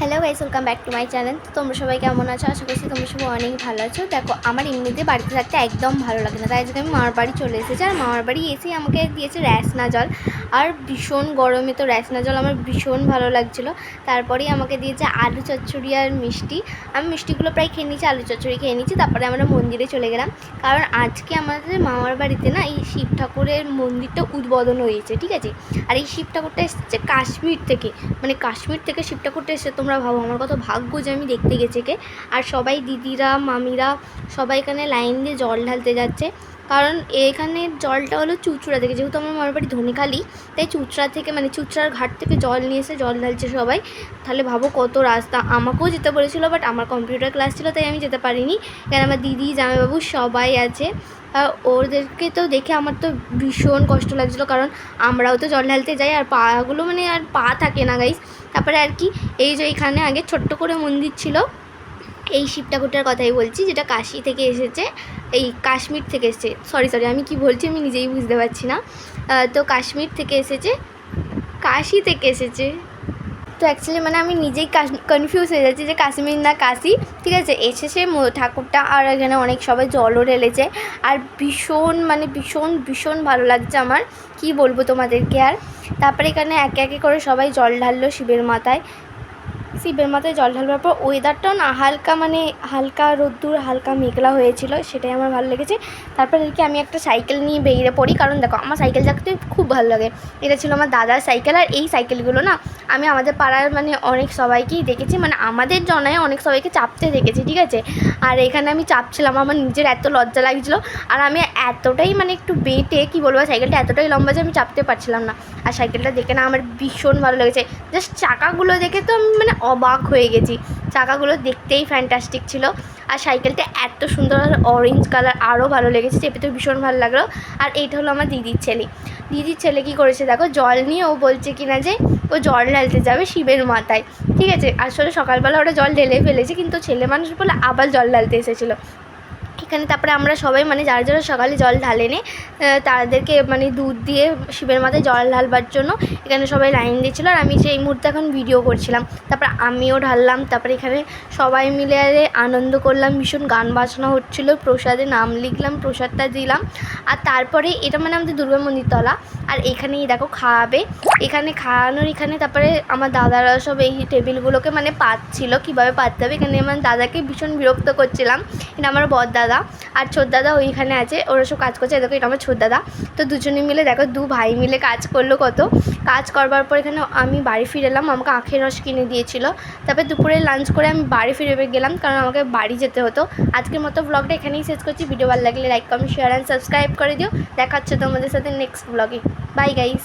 Hello guys welcome back to my channel তো তোমরা সবাই কেমন আছো? আশা করছি তোমরা সবাই অনেক ভালো আছো। দেখো, আমার এমনিতে বাড়িতে থাকতে একদম ভালো লাগে না। তাই আজকে আমি মামার বাড়ি চলে এসেছি। আর মামার বাড়ি এসেই আমাকে দিয়েছে র্যাসনা জল। আর ভীষণ গরমে তো র্যাসনা জল আমার ভীষণ ভালো লাগছিল। তারপরেই আমাকে দিয়েছে আলু চচ্চড়ি আর মিষ্টি। আমি মিষ্টিগুলো প্রায় খেয়ে নিয়েছি, আলু চচ্চড়ি খেয়ে নিয়েছি। তারপরে আমরা মন্দিরে চলে গেলাম। কারণ আজকে আমাদের মামার বাড়িতে না এই শিব ঠাকুরের মন্দিরটা উদ্বোধন হয়েছে, ঠিক আছে? আর এই শিব ঠাকুরটা এসেছে কাশ্মীর থেকে। মানে কাশ্মীর থেকে শিব ঠাকুরটা এসেছে তোমরা ভাবো, আমার কত ভাগ্য যে আমি দেখতে গেছে কে আর সবাই দিদিরা, মামিরা সবাই এখানে লাইন দিয়ে জল ঢালতে যাচ্ছে। কারণ এখানে জলটা হলো চুচড়া থেকে, যেহেতু আমার মামার বাড়ি ধনিখালি, তাই চুচড়া থেকে মানে চুচড়ার ঘাট থেকে জল নিয়ে এসে জল ঢালছে সবাই। তাহলে ভাবো কত রাস্তা। আমাকেও যেতে বলেছিল বাট আমার কম্পিউটার ক্লাস ছিল, তাই আমি যেতে পারিনি। কারণ আমার দিদি, জামাইবাবু সবাই আছে। আর ওদেরকে তো দেখে আমার তো ভীষণ কষ্ট লাগছিল, কারণ আমরাও তো জল ঢালতে যাই, আর পাগুলো মানে আর পা থাকে না গাইস তারপরে আর কি, এই যে এখানে আগে ছোট্ট করে মন্দির ছিল এই শিব ঠাকুরটার কথাই বলছি, যেটা কাশি থেকে এসেছে, এই কাশ্মীর থেকে এসেছে। সরি সরি আমি কি বলছি আমি নিজেই বুঝতে পারছি না। তো কাশ্মীর থেকে এসেছে, কাশি থেকে এসেছে। তো অ্যাকচুয়ালি মানে আমি নিজেই কনফিউজ হয়ে যাচ্ছি যে কাশ্মীর না কাশি, ঠিক আছে? এসেছে ঠাকুরটা আর এখানে অনেক সবাই জলও ঢেলেছে। আর ভীষণ মানে ভীষণ ভীষণ ভালো লাগছে আমার। কি বলব তোমাদেরকে আর? তারপরে এখানে একে একে করে সবাই জল ঢাললো শিবের মাথায়। শিবের মাথায় জল ঢালবার পর ওয়েদারটাও না হালকা মানে হালকা রোদ্দুর, হালকা মেঘলা হয়েছিল, সেটাই আমার ভালো লেগেছে। তারপর আর আমি একটা সাইকেল নিয়ে বেরিয়ে পড়ি, কারণ দেখো আমার সাইকেল চালাতে খুব ভালো লাগে। এটা ছিল আমার দাদার সাইকেল আর এই সাইকেলগুলো না আমি আমাদের পাড়ার মানে অনেক সবাইকেই দেখেছি মানে আমাদের জনায় অনেক সবাইকে চাপতে দেখেছি, ঠিক আছে? আর এখানে আমি চাপছিলাম, আমার নিজের এত লজ্জা লাগছিল, আর আমি এতটাই মানে একটু বেটে, কি বলব সাইকেলটা এতটাই লম্বা যে আমি চাপতে পারছিলাম না। আর সাইকেলটা দেখে না আমার ভীষণ ভালো লেগেছে। জাস্ট চাকাগুলো দেখে তো আমি মানে অবাক হয়ে গেছি। চাকাগুলো দেখতেই ফ্যান্টাস্টিক ছিল। আর সাইকেলটা এত সুন্দর আর অরেঞ্জ কালার আরও ভালো লেগেছে, চেপে তো ভীষণ ভালো লাগল। আর এইটা হলো আমার দিদির ছেলে। দিদির ছেলে কি করেছে দেখো, জল নিয়ে ও বলছে কিনা যে, ও জল ঢালতে যাবে শিবের মাথায়। ঠিক আছে? আসলে সকালবেলা ওরা জল ঢেলে ফেলেছে, কিন্তু ছেলে মানুষ বলে আবার জল ঢালতে এসেছিল। এখানে তারপরে আমরা সবাই মানে যারা যারা সকালে জল ঢালে নে তাদেরকে মানে দুধ দিয়ে শিবের মাথায় জল ঢালবার জন্য এখানে সবাই লাইন দিয়েছিলো। আর আমি যে এই মুহূর্তে এখন ভিডিও করছিলাম, তারপর আমিও ঢাললাম, তারপরে এখানে সবাই মিলে আনন্দ করলাম, ভীষণ গান বাজনা হচ্ছিল, প্রসাদে নাম লিখলাম, প্রসাদটা দিলাম। আর তারপরে এটা মানে আমাদের দুর্গা মন্দির তলা। আর এখানেই দেখো খাওয়াবে এখানে খাওয়ানোর এখানে তারপরে আমার দাদারা সব এই টেবিলগুলোকে মানে পাচ্ছিল, কীভাবে পাততে হবে? এখানে আমার দাদাকে ভীষণ বিরক্ত করছিলাম। এটা আমার বর দাদা আর ছোট দাদা ওইখানে আছে, ওরা সব কাজ করছে। দেখো এটা আমার ছোট দাদা। তো দুজনে মিলে দেখো দু ভাই মিলে কাজ করল কত। কাজ করবার পর এখানে আমি বাড়ি ফিরে এলাম, আমাকে আখের রস কিনে দিয়েছিল। তারপরে দুপুরে লাঞ্চ করে আমি বাড়ি ফিরে গেলাম, কারণ আমাকে বাড়ি যেতে হতো। আজকের মতো ব্লগটা এখানেই শেষ করছি। ভিডিও ভালো লাগলে like comment share and subscribe করে দিও। দেখা হচ্ছে তোমাদের সাথে নেক্সট ব্লগে বাই গাইস